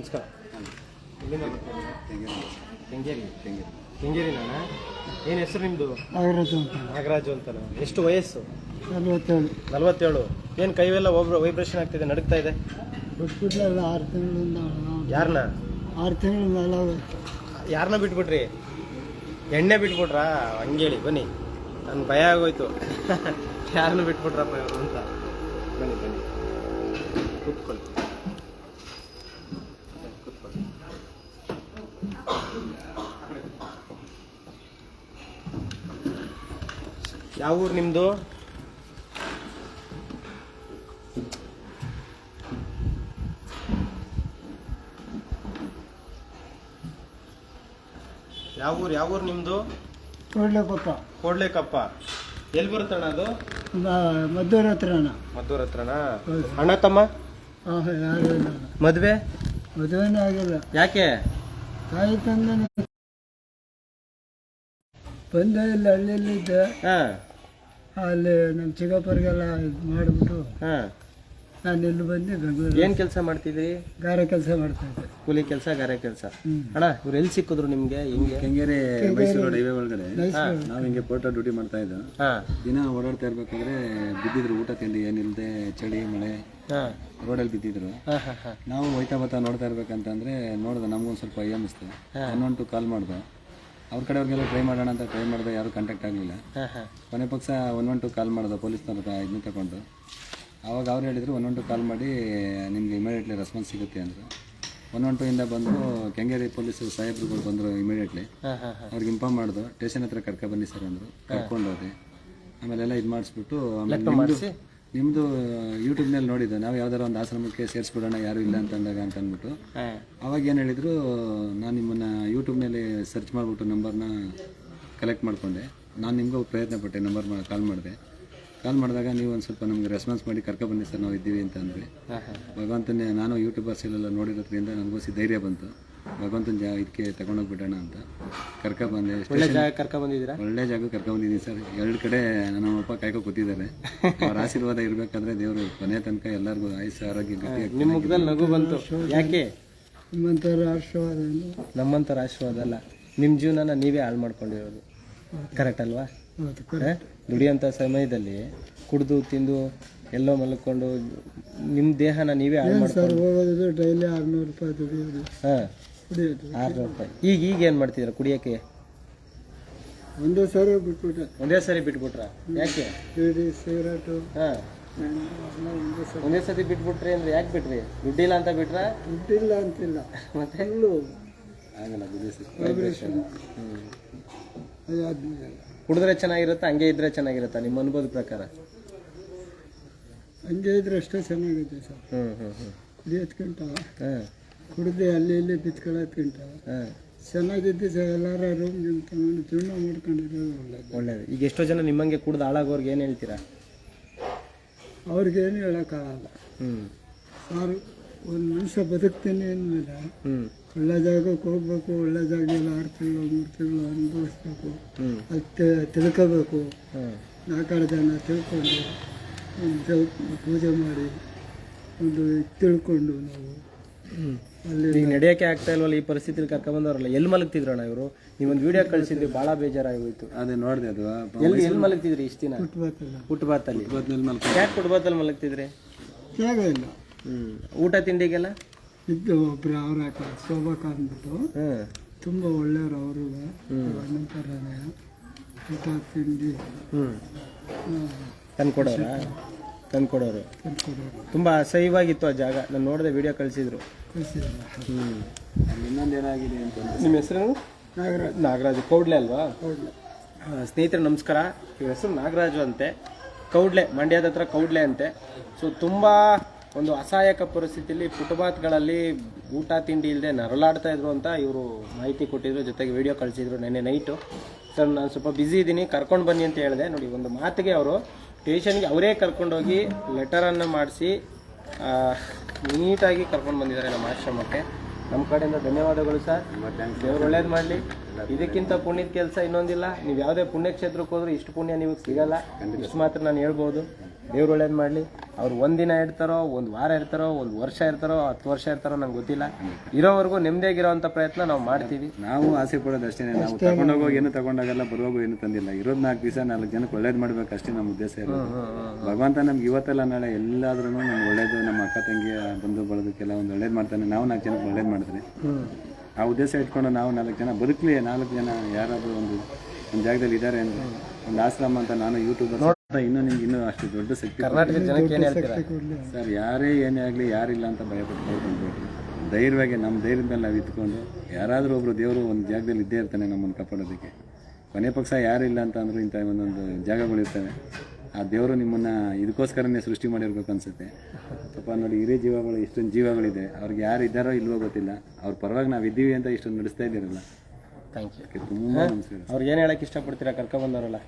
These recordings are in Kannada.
ನಮಸ್ಕಾರ. ಎಲ್ಲಿಂದ ಬರ್ತಿದ್ದೀರಾ ಕೆಂಗೇರಿ. ಕೆಂಗೇರಿ. ನಾನ ಏನು ಹೆಸರು ನಿಮ್ಮದು ನಾಗರಾಜು ಅಂತ. ನಾಗರಾಜು ಅಂತ ಎಷ್ಟು ವಯಸ್ಸು? ನಲ್ವತ್ತೇಳು. ನಲವತ್ತೇಳು. ಏನು ಕೈವೆಲ್ಲ ಒಬ್ರು ವೈಬ್ರೇಷನ್ ಆಗ್ತಿದೆ ನಡುಗ್ತಾ ಇದೆ? ಬಿಟ್ಬಿಟ್ರಲ್ಲ ಆರು ತಿಂಗಳಿಂದ ಯಾರನ್ನ ಆರು ತಿಂಗಳಿಂದ ಯಾರನ್ನ ಬಿಟ್ಬಿಟ್ರಿ? ಎಣ್ಣೆ ಬಿಟ್ಬಿಟ್ರಾ? ಹಂಗೇಳಿ ಬನ್ನಿ. ನನ್ಗೆ ಭಯ ಆಗೋಯ್ತು. ಯಾರನ್ನ ಬಿಟ್ಬಿಟ್ರಪ್ಪ ಇವರು ಅಂತ. ಬನ್ನಿ ಬನ್ನಿ. ಕೂತ್ಕೊಳ್ತೀನಿ ಕೂತ್ಕೊಳ್ಳಿ. ಯಾವ ಊರು ನಿಮ್ಮದು ಯಾವ ಊರು ಯಾವ ಊರು ನಿಮ್ಮದು ಕೊಡ್ಲೇಕಪ್ಪ. ಕೊಡ್ಲೇಕಪ್ಪ. ಎಲ್ಲಿ ಬರುತ್ತಣ್ಣ ಅದು? ಮದ್ದೂರ ಹತ್ರ ಮದ್ದೂರ ಹತ್ರನಾ? ಹೌದು. ಅಣ್ಣ ತಮ್ಮ? ಮದುವೆ? ಮದುವೆನೂ ಆಗಿಲ್ಲ. ಯಾಕೆ? ತಾಯಿ ತಂದೆ ಬಂದ ಇಲ್ಲ ಹಳ್ಳಿಯಲ್ಲಿದ್ದ. ಹಾ. ಅಲ್ಲಿ ನಮ್ಮ ಚಿಕ್ಕಪ್ಪರಿಗೆಲ್ಲ ಇದು ಮಾಡಿಬಿಟ್ಟು ಹಾ. ನಾನು ಇಲ್ಲಿ ಬಂದು ಬೆಂಗಳೂರು ಏನ್ ಕೆಲಸ ಮಾಡ್ತಿದ್ರಿ? ಗಾರೆ ಕೆಲಸ ಮಾಡ್ತಾ ಇದ್ದೆ. ಕೂಲಿ ಕೆಲಸ ಗಾರೆ ಕೆಲಸ. ಅಣ್ಣ ಇವ್ರು ಎಲ್ಲಿ ಸಿಕ್ಕಿದ್ರು ನಿಮ್ಗೆ ಹಿಂಗೆ? ಕೆಂಗೇರಿ ಮೈಸೂರು ಹೈವೇ ಒಳಗಡೆ. ನಾವು ಹಿಂಗೆ ಪೋರ್ಟಲ್ ಡ್ಯೂಟಿ ಮಾಡ್ತಾ ಇದ್ದೋ. ಹಾ. ದಿನ ಓಡಾಡ್ತಾ ಇರ್ಬೇಕಾದ್ರೆ ಬಿದ್ದಿದ್ರು ಊಟ ತಿಂಡಿ ಏನಿಲ್ಲದೆ ಚಳಿ ಮಳೆ. ಹಾ. ರೋಡಲ್ಲಿ ಬಿದ್ದಿದ್ರು. ಹಾ ಹಾ ಹಾ. ನಾವು ಹೋಯ್ತಾ ಬರ್ತಾ ನೋಡ್ತಾ ಇರ್ಬೇಕಂತಂದ್ರೆ ನೋಡ್ದೆ ನಮಗೊಂದು ಸ್ವಲ್ಪ ಅಯ್ಯ ಅನ್ನಿಸ್ತು. ಒನ್ ಒನ್ ಟು ಕಾಲ್ ಮಾಡ್ದೆ. ಅವ್ರ ಕಡೆಯವ್ರಿಗೆಲ್ಲ ಟ್ರೈ ಮಾಡೋಣ ಅಂತ ಟ್ರೈ ಮಾಡಿದೆ ಯಾರು ಕಾಂಟ್ಯಾಕ್ಟ್ ಆಗಲಿಲ್ಲ. ಕೊನೆ ಪಕ್ಷ ಒನ್ ಒನ್ ಟು ಕಾಲ್ ಮಾಡಿದೆ ಪೊಲೀಸ್ನವ್ರ ಇದನ್ನ ತಗೊಂಡು. ಆವಾಗ ಅವ್ರು ಹೇಳಿದ್ರು ಒನ್ ಒನ್ ಟು ಕಾಲ್ ಮಾಡಿ ನಿಮಗೆ ಇಮಿಡಿಯೇಟ್ಲಿ ರೆಸ್ಪಾನ್ಸ್ ಸಿಗುತ್ತೆ ಅಂದರು ಒನ್ ಒನ್ ಟು ಇಂದ ಬಂದು ಕೆಂಗೇರಿ ಪೊಲೀಸ್ ಸಾಹೇಬ್ರುಗಳು ಬಂದರು ಇಮಿಡಿಯೇಟ್ಲಿ ಅವ್ರಿಗೆ ಇನ್ಫಾರ್ಮ್ ಮಾಡಿದ್ರು ಸ್ಟೇಷನ್ ಹತ್ರ ಕರ್ಕೊ ಬನ್ನಿ ಸರ್ ಅಂದರು. ಕರ್ಕೊಂಡು ಹೋದೆ. ಆಮೇಲೆಲ್ಲ ಇದು ಮಾಡಿಸ್ಬಿಟ್ಟು ಆಮೇಲೆ ನಿಮ್ಮದು ಯೂಟ್ಯೂಬ್ನಲ್ಲಿ ಯೂಟ್ಯೂಬ್ನಲ್ಲಿ ನೋಡಿದ್ದು. ನಾವು ಯಾವ್ದಾರ ಒಂದು ಆಶ್ರಮಕ್ಕೆ ಸೇರಿಸ್ಬಿಡೋಣ ಯಾರು ಇಲ್ಲ ಅಂತ ಅಂದಾಗ ಅಂತ ಅಂದ್ಬಿಟ್ಟು. ಅವಾಗ ಏನು ಹೇಳಿದರು ನಾನು ನಿಮ್ಮನ್ನು ಯೂಟ್ಯೂಬ್ನಲ್ಲಿ ಸರ್ಚ್ ಮಾಡಿಬಿಟ್ಟು ನಂಬರ್ನ ಕಲೆಕ್ಟ್ ಮಾಡಿಕೊಂಡೆ. ನಾನು ನಿಮಗೂ ಪ್ರಯತ್ನ ಪಟ್ಟೆ ನಂಬರ್ ಕಾಲ್ ಮಾಡಿದೆ. ಕಾಲ್ ಮಾಡಿದಾಗ ನೀವು ಒಂದು ಸ್ವಲ್ಪ ನಮ್ಗೆ ರೆಸ್ಪಾನ್ಸ್ ಮಾಡಿ ಕರ್ಕೊಬನ್ನಿ ಸರ್ ನಾವು ಇದ್ದೀವಿ ಅಂತ ಅಂದ್ರಿ ಭಗವಂತನೇ ನಾನು ಯೂಟ್ಯೂಬರ್ಸಲ್ಲೆಲ್ಲ ನೋಡಿರೋದ್ರಿಂದ ನನಗೂ ಸಿ ಧೈರ್ಯ ಬಂತು. ಭಗವಂತನ ಜಾ ಇದಕ್ಕೆ ತಗೊಂಡೋಗ್ಬಿಡೋಣ ಅಂತ. ಕರ್ಕೊಬಂದೆ ಒಳ್ಳೆ ಜಾಗ ಕರ್ಕೊಂಡ್ ಬಂದಿದ್ದೀರಾ? ಒಳ್ಳೆ ಜಾಗ ಕರ್ಕೊಂಬಂದಿದ್ದೀನಿ ಸರ್. ಎರಡು ಕಡೆ ನಮ್ಮಪ್ಪ ಕಾಯ್ಕೊ ಕೂತಿದ್ದಾರೆ. ಅವ್ರ ಆಶೀರ್ವಾದ ಇರಬೇಕಾದ್ರೆ ದೇವರು ಕೊನೆ ತನಕ ಎಲ್ಲರಿಗೂ ಆಯುಸ್ ಆರೋಗ್ಯ ಗಟ್ಟಿಯಾಗಿ ನಿಮ್ಮ ಮುಖದಲ್ಲಿ ನಗು ಬಂತು. ಯಾಕೆ? ನಿಮ್ಮಂಥವ್ರ ಆಶೀರ್ವಾದ ನಮ್ಮಂತರ ಆಶೀರ್ವಾದ ಅಲ್ಲ. ನಿಮ್ಮ ಜೀವನನ ನೀವೇ ಹಾಳು ಮಾಡ್ಕೊಂಡಿರೋದು. ಕರೆಕ್ಟ್ ಅಲ್ವಾ? ದುಡಿಯೋಂಥ ಸಮಯದಲ್ಲಿ ಕುಡಿದು ತಿಂದು ಎಲ್ಲೋ ಮಲ್ಕೊಂಡು ನಿಮ್ಮ ದೇಹನ ನೀವೇ ಹಾಳು ಸರ್ ಮಾಡ್ಕೊಂಡು ಹೋಗೋದು ಡೈಲಿ ಆರುನೂರು ರೂಪಾಯಿ ದುಡಿಯೋದು. ಹಾಂ. ಕುಡಿಯೋದು. ಆರುನೂರು ರೂಪಾಯಿ. ಈಗ ಈಗ ಏನು ಮಾಡ್ತಿದ್ದೀರಾ ಕುಡಿಯೋಕ್ಕೆ? ಒಂದೇ ಸಾರಿ ಬಿಟ್ಬಿಟ್ಟೆ. ಒಂದೇ ಸರಿ ಬಿಟ್ಬಿಟ್ರ? ಯಾಕೆ? ಬೀಡಿ ಸಿಗರೇಟು. ಹಾಂ. ಎಲ್ಲ ಒಂದೇ ಸರಿ. ಒಂದೇ ಸತಿ ಬಿಟ್ಬಿಟ್ರಿ ಅಂದ್ರೆ ಯಾಕೆ ಬಿಟ್ರಿ? ದುಡ್ಡಿಲ್ಲ ಅಂತ ಬಿಟ್ರಾ? ದುಡ್ಡಿಲ್ಲ ಅಂತಿಲ್ಲ. ಮತ್ತೆ? ಫುಲ್ಲು ಆಗಲ್ಲ ಬಿಡಿ ಸರ್ ವೈಬ್ರೇಷನ್. ಅದಾದ್ಮೇಲೆ. ಕುಡಿದ್ರೆ ಚೆನ್ನಾಗಿರುತ್ತಾ? ಹಂಗೆ ಇದ್ರೆ ಚೆನ್ನಾಗಿರುತ್ತಾ? ನಿಮ್ಮ ಅನುಭವದ ಪ್ರಕಾರ. ಹಂಗೆ ಇದ್ರೆ ಅಷ್ಟೇ ಚೆನ್ನಾಗಿದೆ ಸರ್. ಹ್ಮ್ ಹ್ಮ್ ಹ್ಮ್. ಕುಡಿಯೋದ್ಕಿಂತ ಹಾಂ. ಕುಡ್ದು ಅಲ್ಲಿ ಇಲ್ಲಿ ಬಿತ್ಕೊಳ್ಳೋದ್ಕಿಂತ ಹಾಂ. ಚೆನ್ನಾಗಿದ್ದು ಸರ್ ಎಲ್ಲಾರ ರೂಮ್ ಗಿಮ್ ತಗೊಂಡು ಜೀವನ ಮಾಡ್ಕೊಂಡಿರೋದು ಒಳ್ಳೇದು. ಒಳ್ಳೇದು. ಈಗ ಎಷ್ಟೋ ಜನ ನಿಮ್ಮಂಗೆ ಕುಡ್ದು ಹಾಳಾಗೋರ್ಗೆ ಏನು ಹೇಳ್ತೀರಾ? ಅವ್ರಿಗೇನು ಹೇಳೋಕ್ಕಾಗಲ್ಲ. ಹ್ಞೂ ಸಾರು ಒಂದು ಮನುಷ್ಯ ಬದುಕ್ತೀನಿ ಅಂದಮೇಲೆ ಹ್ಞೂ ಒಳ್ಳೆ ಜಾಗಕ್ಕೆ ಹೋಗ್ಬೇಕು ಒಳ್ಳೆ ಜಾಗದಲ್ಲಿ ಆರು ತಿಂಗಳು ಮೂರು ತಿಂಗಳು ಅನುಭವಿಸ್ಬೇಕು. ಹ್ಞೂ ಅದು ತಿಳ್ಕೋಬೇಕು. ಹ್ಞೂ ನಾಲ್ಕಾರು ಜನ ತಿಳ್ಕೊಂಡು ಪೂಜೆ ಮಾಡಿ ಒಂದು ತಿಳ್ಕೊಂಡು ನಾವು ಈಗ ನಡೆಯೋಕ್ಕೆ ಆಗ್ತಾ ಇಲ್ವಲ್ಲ ಈ ಪರಿಸ್ಥಿತಿಲಿ ಕರ್ಕೊಂಬಂದವ್ರಲ್ಲ ಎಲ್ಲಿ ಮಲಗ್ತಿದ್ರಣ್ಣ ಇವರು? ನೀವೊಂದು ವಿಡಿಯೋ ಕಳಿಸಿದ್ರಿ ಭಾಳ ಬೇಜಾರಾಗೋಯ್ತು. ಅದೇ ನೋಡಿದೆ ಅದು ಎಲ್ಲಿ ಎಲ್ಲಿ ಮಲಗ್ತಿದ್ರಿ ಇಷ್ಟು ದಿನ? ಮಲ್ಕೊಂಡು. ಯಾಕೆ ಫುಟ್ಬಾತಲ್ಲಿ ಮಲಗ್ತಿದ್ರಿ? ಜಾಗ ಇಲ್ಲ. ಹ್ಞೂ ಊಟ ತಿಂಡಿಗೆಲ್ಲ? ಇದ್ದು ಒಬ್ರು ಅವ್ರ ಶೋಭಾಕ ಅಂದ್ಬಿಟ್ಟು. ಹ್ಞೂ ತುಂಬ ಒಳ್ಳೆಯವರು ಅವರು. ಅಣ್ಣ ಥರನೇ ಊಟ ತಿಂಡಿ. ತಂದು ಕೊಡೋರು ತಂದ್ಕೊಡೋರು. ತುಂಬ ಅಸಹ್ಯವಾಗಿತ್ತು ಆ ಜಾಗ. ನಾನು ನೋಡಿದೆ ವಿಡಿಯೋ ಕಳಿಸಿದ್ರು. ಕಳಿಸಿಲ್ಲ ಹ್ಞೂ ಇನ್ನೊಂದು ಏನಾಗಿದೆ ಅಂತಂದ್ರೆ ನಿಮ್ಮ ಹೆಸರು ನಾಗರಾಜ್. ನಾಗರಾಜು. ಕೌಡ್ಲೆ ಅಲ್ವಾ? ಸ್ನೇಹಿತರೆ ನಮಸ್ಕಾರ. ಇವ್ರ ಹೆಸರು ನಾಗರಾಜು ಅಂತೆ. ಕೌಡ್ಲೆ ಮಂಡ್ಯದ ಹತ್ರ ಕೌಡ್ಲೆ ಅಂತೆ. ಸೊ ತುಂಬ ಒಂದು ಅಸಹಾಯಕ ಪರಿಸ್ಥಿತಿಯಲ್ಲಿ ಫುಟ್ಪಾತ್ಗಳಲ್ಲಿ ಊಟ ತಿಂಡಿ ಇಲ್ಲದೆ ನರಳಾಡ್ತಾ ಇದ್ರು ಅಂತ ಇವರು ಮಾಹಿತಿ ಕೊಟ್ಟಿದ್ರು. ಜೊತೆಗೆ ವಿಡಿಯೋ ಕಳಿಸಿದ್ರು ನೆನ್ನೆ ನೈಟು ಸರ್ ನಾನು ಸ್ವಲ್ಪ ಬ್ಯುಸಿ ಇದ್ದೀನಿ ಕರ್ಕೊಂಡು ಬನ್ನಿ ಅಂತ ಹೇಳಿದೆ. ನೋಡಿ ಒಂದು ಮಾತಿಗೆ ಅವರು ಸ್ಟೇಷನ್ಗೆ ಅವರೇ ಕರ್ಕೊಂಡೋಗಿ ಲೆಟರನ್ನು ಮಾಡಿಸಿ ನೀಟಾಗಿ ಕರ್ಕೊಂಡು ಬಂದಿದ್ದಾರೆ ನಮ್ಮ ಆಶ್ರಮಕ್ಕೆ. ನಮ್ಮ ಕಡೆಯಿಂದ ಧನ್ಯವಾದಗಳು ಸರ್. ದೇವ್ರು ಒಳ್ಳೇದು ಮಾಡಲಿ. ಇದಕ್ಕಿಂತ ಪುಣ್ಯದ ಕೆಲಸ ಇನ್ನೊಂದಿಲ್ಲ. ನೀವು ಯಾವುದೇ ಪುಣ್ಯಕ್ಷೇತ್ರಕ್ಕೆ ಹೋದರೂ ಇಷ್ಟು ಪುಣ್ಯ ನಿಮಗೆ ಸಿಗಲ್ಲ. ಇಷ್ಟು ಮಾತ್ರ ನಾನು ಹೇಳ್ಬೋದು. ದೇವ್ರು ಒಳ್ಳೇದು ಮಾಡಲಿ? ಅವ್ರು ಒಂದಿನ ಇರ್ತಾರೋ ಒಂದು ವಾರ ಇರ್ತಾರೋ ಒಂದು ವರ್ಷ ಇರ್ತಾರೋ ಹತ್ತು ವರ್ಷ ಇರ್ತಾರೋ ನಂಗೆ ಗೊತ್ತಿಲ್ಲ. ಇರೋವರೆಗೂ ನೆಮ್ಮದಿಯಾಗಿರೋವಂಥ ಪ್ರಯತ್ನ ನಾವು ಮಾಡ್ತೀವಿ. ನಾವು ಆಸೆ ಪಡೋದು ಅಷ್ಟೇ ನಾವು ತಗೊಂಡೋಗೋಗಿ ಏನು ತಗೊಂಡಾಗಲ್ಲ ಬರುವಾಗ ಏನು ತಂದಿಲ್ಲ. ಇರೋದು ನಾಲ್ಕು ದಿವಸ ನಾಲ್ಕು ಜನಕ್ಕೆ ಒಳ್ಳೇದು ಮಾಡ್ಬೇಕು ಅಷ್ಟೇ ನಮ್ಮ ಉದ್ದೇಶ ಇರೋದು. ಭಗವಂತ ನಮ್ಗೆ ಇವತ್ತಲ್ಲ ನಾಳೆ ಎಲ್ಲಾದ್ರೂ ನಮ್ಗೆ ಒಳ್ಳೇದು ನಮ್ಮ ಅಕ್ಕ ತಂಗಿ ಬಂಧು ಬಳದಕ್ಕೆಲ್ಲ ಒಂದು ಒಳ್ಳೇದು ಮಾಡ್ತಾನೆ. ನಾವು ನಾಲ್ಕು ಜನಕ್ಕೆ ಒಳ್ಳೇದು ಮಾಡ್ತಾರೆ ಆ ಉದ್ದೇಶ ಇಟ್ಕೊಂಡು ನಾವು ನಾಲ್ಕು ಜನ ಬದುಕಲಿ ನಾಲ್ಕು ಜನ ಯಾರಾದರೂ ಒಂದು ಒಂದು ಜಾಗದಲ್ಲಿ ಇದ್ದಾರೆ ಅಂದರೆ ಒಂದು ಆಶ್ರಮ ಅಂತ ನಾನು ಯೂಟ್ಯೂಬರ್ ಇನ್ನೂ ನಿಮ್ಗೆ ಇನ್ನೂ ಅಷ್ಟು ದೊಡ್ಡ ಶಕ್ತಿ ಕರ್ನಾಟಕದ ಜನಕ್ಕೆ ಏನು ಹೇಳ್ತೀರಾ? ಸರ್ ಯಾರೇ ಏನೇ ಆಗಲಿ ಯಾರಿಲ್ಲ ಅಂತ ಭಯಪಟ್ಕೊಂಡು ಧೈರ್ಯವಾಗಿ ನಮ್ಮ ಧೈರ್ಯದ ಮೇಲೆ ನಾವು ಇದ್ಕೊಂಡು ಯಾರಾದರೂ ಒಬ್ಬರು ದೇವರು ಒಂದು ಜಾಗದಲ್ಲಿ ಇದ್ದೇ ಇರ್ತಾನೆ ನಮ್ಮನ್ನು ಕಾಪಾಡೋದಕ್ಕೆ. ಕೊನೆ ಪಕ್ಷ ಯಾರಿಲ್ಲ ಅಂತ ಅಂದರೂ ಇಂಥ ಒಂದೊಂದು ಜಾಗಗಳಿರ್ತವೆ ಆ ದೇವರು ನಿಮ್ಮನ್ನು ಇದಕ್ಕೋಸ್ಕರನೇ ಸೃಷ್ಟಿ ಮಾಡಿರ್ಬೇಕು ಅನ್ಸುತ್ತೆ. ಸ್ವಲ್ಪ ನೋಡಿ ಹಿರಿಯ ಜೀವಗಳು ಇಷ್ಟೊಂದು ಜೀವಗಳಿದೆ. ಅವ್ರಿಗೆ ಯಾರು ಇದ್ದಾರೋ ಇಲ್ವೋ ಗೊತ್ತಿಲ್ಲ. ಅವ್ರ ಪರವಾಗಿ ನಾವು ಇದ್ದೀವಿ ಅಂತ ಇಷ್ಟೊಂದು ನಡೆಸ್ತಾ ಇದ್ದೀರಲ್ಲ. ಥ್ಯಾಂಕ್ ಯು ತುಂಬ ನಮಸ್ಕಾರ ಅವ್ರಿಗೆ ಏನು ಹೇಳೋಕ್ಕೆ ಇಷ್ಟಪಡ್ತೀರಾ? ಕರ್ಕೊಬಂದವರಲ್ಲ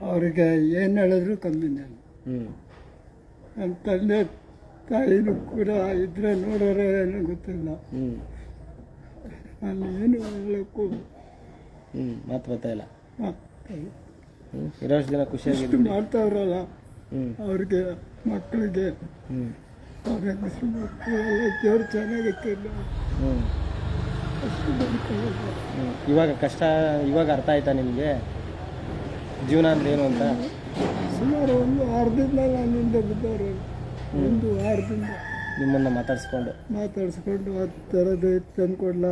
ಅವ್ರಿಗೆ ಏನು ಹೇಳಿದ್ರು ಕಮ್ಮಿನೇ ಹ್ಞೂ ನನ್ನ ತಂದೆ ತಾಯಿನೂ ಕೂಡ ಇದ್ರೆ ನೋಡೋರು ಏನು ಗೊತ್ತಿಲ್ಲ. ಹ್ಞೂ ನಾನು ಏನು ಹೇಳಕ್ಕೂ ಹ್ಞೂ ಮಾತು ಗೊತ್ತಾಯಿಲ್ಲ ಇರೋಷ್ಟು ಜನ ಖುಷಿಯಾಗಿ ಮಾಡ್ತಾವ್ರಲ್ಲ ಹ್ಞೂ ಅವ್ರಿಗೆ ಮಕ್ಕಳಿಗೆ ದೇವ್ರು ಹ್ಞೂ ಇವಾಗ ಕಷ್ಟ ಇವಾಗ ಅರ್ಥ ಆಯ್ತಾ ನಿಮಗೆ? ಜೀವನ ಅಂದ್ರೆ ಏನು ಅಂತ? ಸುಮಾರು ಒಂದು ಆರು ನಾನು ಹಿಂದೆ ಬಿದ್ದವ್ರು. ಒಂದು ವಾರದಿಂದ. ನಿಮ್ಮನ್ನು ಮಾತಾಡಿಸ್ಕೊಂಡು. ಮಾತಾಡಿಸ್ಕೊಂಡು ಆ ಥರದ್ದು ತಂದ್ಕೊಡ್ಲ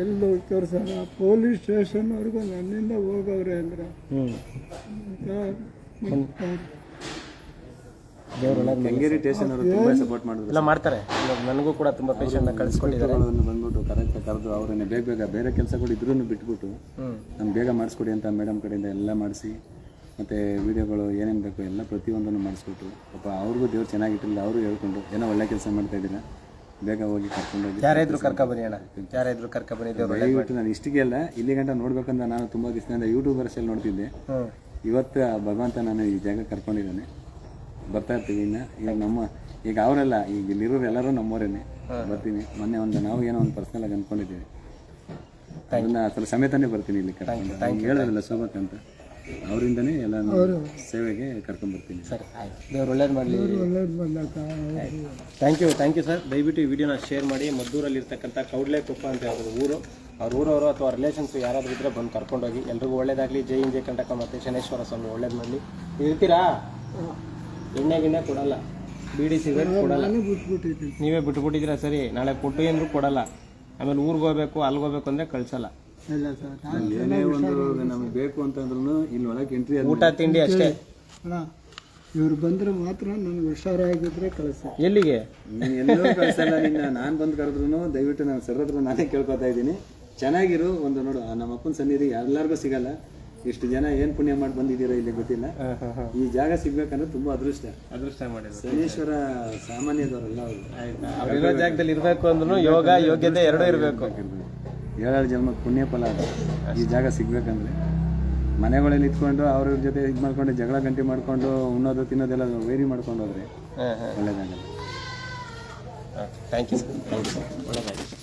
ಎಲ್ಲೂ ತೋರಿಸಲ್ಲ ಪೊಲೀಸ್ ಸ್ಟೇಷನ್ವರೆಗೂ ನನ್ನಿಂದ ಹೋಗವ್ರೆ ಅಂದ್ರೆ ಹ್ಞೂ ಮತ್ತೆ ದೇವ್ರು ಒಳ್ಳೇದು ಮಾಡಿ ಕೆಂಗೇರಿ ಸ್ಟೇಷನ್ ಅವರು ತುಂಬ ಸಪೋರ್ಟ್ ಮಾಡಿದ್ರು ಎಲ್ಲ ಮಾಡ್ತಾರೆ. ಇವಾಗ ನನಗೂ ಕೂಡ ತುಂಬ ಪೇಷಂಟ್ ಕಳಿಸ್ಕೊಟ್ಟಿದ್ದಾರೆ. ಅವರನ್ನು ಬಂದ್ಬಿಟ್ಟು ಕರೆಕ್ಟ್ ಕರೆದು ಅವರನ್ನೇ ಬೇಗ ಬೇಗ ಬೇರೆ ಕೆಲಸಗಳು ಇದ್ರೂ ಬಿಟ್ಬಿಟ್ಟು ನಮ್ಗೆ ಬೇಗ ಮಾಡಿಸ್ಕೊಡಿ ಅಂತ ಮೇಡಮ್ ಕಡೆಯಿಂದ ಎಲ್ಲ ಮಾಡಿಸಿ ಮತ್ತೆ ವಿಡಿಯೋಗಳು ಏನೇನು ಬೇಕು ಎಲ್ಲ ಪ್ರತಿಯೊಂದನ್ನು ಮಾಡಿಸ್ಬಿಟ್ಟು ಪಾಪ ಅವ್ರಿಗೂ ದೇವ್ರು ಚೆನ್ನಾಗಿಟ್ಟಿಲ್ಲ ಅವರು ಹೇಳ್ಕೊಂಡು ಏನೋ ಒಳ್ಳೆ ಕೆಲಸ ಮಾಡ್ತಾ ಇದ್ದೀರಾ ಬೇಗ ಹೋಗಿ ಕರ್ಕೊಂಡೋಗಿ ಯಾರೇ ಇದ್ರು ಕರ್ಕ ಬನ್ನಿ ಅಣ್ಣ. ಯಾರೇ ಇದ್ರು ಕರ್ಕ ಬನ್ನಿ ದಯವಿಟ್ಟು ನಾನು ಇಷ್ಟಿಗೆ ಅಲ್ಲ ಇಲ್ಲಿ ಗಂಟ ನೋಡ್ಬೇಕಂತ ನಾನು ತುಂಬ ದಿವಸದಿಂದ ಯೂಟ್ಯೂಬರ್ಸಲ್ಲಿ ನೋಡ್ತಿದ್ದೆ. ಇವತ್ತು ಆ ಭಗವಂತ ನಾನು ಈ ಜಾಗ ಕರ್ಕೊಂಡಿದ್ದಾನೆ. ಬರ್ತಾ ಇರ್ತೀವಿ. ಇನ್ನು ಈಗ ನಮ್ಮ ಈಗ ಅವರೆಲ್ಲ ಈಗ ಇಲ್ಲಿರೋರು ಎಲ್ಲರೂ ನಮ್ಮವರೇನೆ ಬರ್ತೀನಿ. ಮೊನ್ನೆ ಒಂದು ನಾವು ಏನೋ ಒಂದು ಪರ್ಸನಲ್ ಆಗಿ ಅಂದ್ಕೊಂಡಿದ್ದೀವಿ ಅದನ್ನ ಅದ್ರ ಸಮೇತನೇ ಬರ್ತೀನಿ ಇಲ್ಲಿ ಕರ್ಕೊಂಡು. ಹೇಳೋದಿಲ್ಲ ಹೇಳಿದ್ರಲ್ಲ ಶೋಭಕ್ ಅಂತ. ಅವರಿಂದನೇ ಎಲ್ಲ ಸೇವೆಗೆ ಕರ್ಕೊಂಡ್ ಬರ್ತೀನಿ. ಸರ್ ದೇವ್ರು ಒಳ್ಳೇದು ಮಾಡಲಿ. Thank you thank you sir ದಯವಿಟ್ಟು ಈ ವಿಡಿಯೋನ ಶೇರ್ ಮಾಡಿ. ಮದ್ದೂರಲ್ಲಿ ಇರ್ತಕ್ಕಂಥ ಕೌಡ್ಲೆ ಕುಪ್ಪ ಅಂತ ಅವ್ರ ಊರು ಅವ್ರ ಊರವರು ಅಥವಾ ರಿಲೇಷನ್ಸ್ ಯಾರಾದರೂ ಇದ್ದರೆ ಬಂದು ಕರ್ಕೊಂಡೋಗಿ. ಎಲ್ರಿಗೂ ಒಳ್ಳೇದಾಗಲಿ. ಜೈ ಇಂಜೆ ಕಂಟಕ ಮತ್ತು ಶನೇಶ್ವರ ಸ್ವಾಮಿ ಒಳ್ಳೇದು ಮಾಡಲಿ. ಇರ್ತೀರಾ ಎಣ್ಣೆ ಗಿಣ್ಣೆ ಕೊಡಲ್ಲ. ಬೀಡಿ ಸಿಗರೇಟ್ ಕೊಡಲ್ಲ. ನೀವೇ ಬಿಟ್ಬಿಟ್ಟಿದ್ದೀರಾ ಸರಿ? ನಾಳೆ ಕೊಟ್ಟು ಏನ್ರು ಕೊಡಲ್ಲ. ಆಮೇಲೆ ಊರಿಗೆ ಹೋಗ್ಬೇಕು ಅಲ್ಲಿಗೆ ಹೋಗ್ಬೇಕು ಅಂದರೆ ಕಳ್ಸಲ್ಲ. ಇಲ್ಲ ಸರ್ ನಾನು ಏನೇ ಒಂದು ನಮಗೆ ಬೇಕು ಅಂತಂದ್ರೂ ಇಲ್ಲಿ ಒಳಗೆ ಎಂಟ್ರಿ ಊಟ ತಿಂಡಿ ಅಷ್ಟೇ. ಅಣ್ಣ ಇವ್ರು ಬಂದ್ರೆ ಮಾತ್ರ ನನಗೆ ಹುಷಾರಾಗಿದ್ರೆ ಕಳಿಸ ಎಲ್ಲಿಗೆ? ನೀನು ಎಲ್ಲೂ ಕಳ್ಸಲ್ಲ ನಿನ್ನ ನಾನು ಬಂದು ಕರೆದ್ರು ದಯವಿಟ್ಟು ನಾನು ಸರ್ ಹತ್ರ ನಾನೇ ಕೇಳ್ಕೊತಾ ಇದ್ದೀನಿ. ಚೆನ್ನಾಗಿರು ಒಂದು ನೋಡು ನಮ್ಮ ಅಪ್ಪನ ಸನ್ನಿಧಿ ಎಲ್ಲರಿಗೂ ಸಿಗಲ್ಲ. ಇಷ್ಟು ಜನ ಏನು ಪುಣ್ಯ ಮಾಡಿ ಬಂದಿದ್ದೀರಾ ಇಲ್ಲಿ ಗೊತ್ತಿಲ್ಲ. ಈ ಜಾಗ ಸಿಗ್ಬೇಕಂದ್ರೆ ತುಂಬಾ ಅದೃಷ್ಟ. ಅದೃಷ್ಟ ಮಾಡಿದ್ರು. ಶನೇಶ್ವರ ಸಾಮಾನ್ಯದವರಲ್ಲ ಅವರು. ಅವ್ರಿರೋ ಜಾಗದಲ್ಲಿ ಇರಬೇಕು ಅಂದ್ರೂ ಯೋಗ ಯೋಗ್ಯತೆ ಎರಡೂ ಇರಬೇಕು. ಏಳೇಳು ಜನ್ಮಕ್ಕೆ ಪುಣ್ಯ ಫಲ ಅದು ಈ ಜಾಗ ಸಿಗ್ಬೇಕಂದ್ರೆ. ಮನೆಗಳಲ್ಲಿ ಇಟ್ಕೊಂಡು ಅವ್ರ ಜೊತೆ ಇದು ಮಾಡ್ಕೊಂಡು ಜಗಳ ಗಂಟೆ ಮಾಡ್ಕೊಂಡು ಉಣ್ಣೋದು ತಿನ್ನೋದೆಲ್ಲ ವೈರಿ ಮಾಡ್ಕೊಂಡು ಹೋದ್ರೆ ಒಳ್ಳೇದಾಗಲ್ಲ. Thank you sir thank you sir ಒಳ್ಳೆದಾಯ್ತು.